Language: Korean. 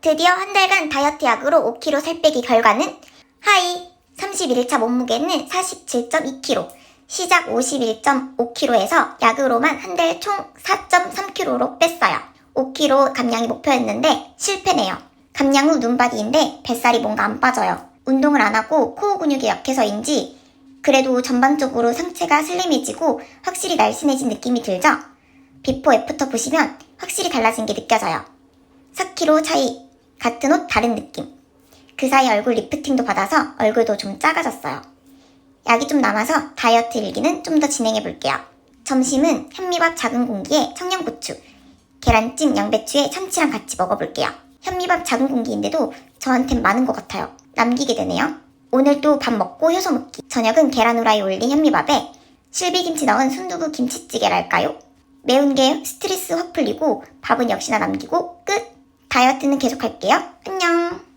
드디어 한 달간 다이어트 약으로 5kg 살 빼기 결과는 하이 31일차 몸무게는 47.2kg 시작 51.5kg에서 약으로만 한 달 총 4.3kg로 뺐어요. 5kg 감량이 목표였는데 실패네요. 감량 후 눈바디인데 뱃살이 뭔가 안 빠져요. 운동을 안 하고 코어 근육이 약해서인지 그래도 전반적으로 상체가 슬림해지고 확실히 날씬해진 느낌이 들죠? 비포 애프터 보시면 확실히 달라진 게 느껴져요. 4kg 차이, 같은 옷 다른 느낌. 그 사이 얼굴 리프팅도 받아서 얼굴도 좀 작아졌어요. 약이 좀 남아서 다이어트 일기는 좀 더 진행해 볼게요. 점심은 현미밥 작은 공기에 청양고추, 계란찜 양배추에 참치랑 같이 먹어볼게요. 현미밥 작은 공기인데도 저한텐 많은 것 같아요. 남기게 되네요. 오늘 또 밥 먹고 효소 먹기. 저녁은 계란 후라이 올린 현미밥에 실비김치 넣은 순두부 김치찌개랄까요? 매운 게 스트레스 확 풀리고 밥은 역시나 남기고 끝! 다이어트는 계속할게요. 안녕!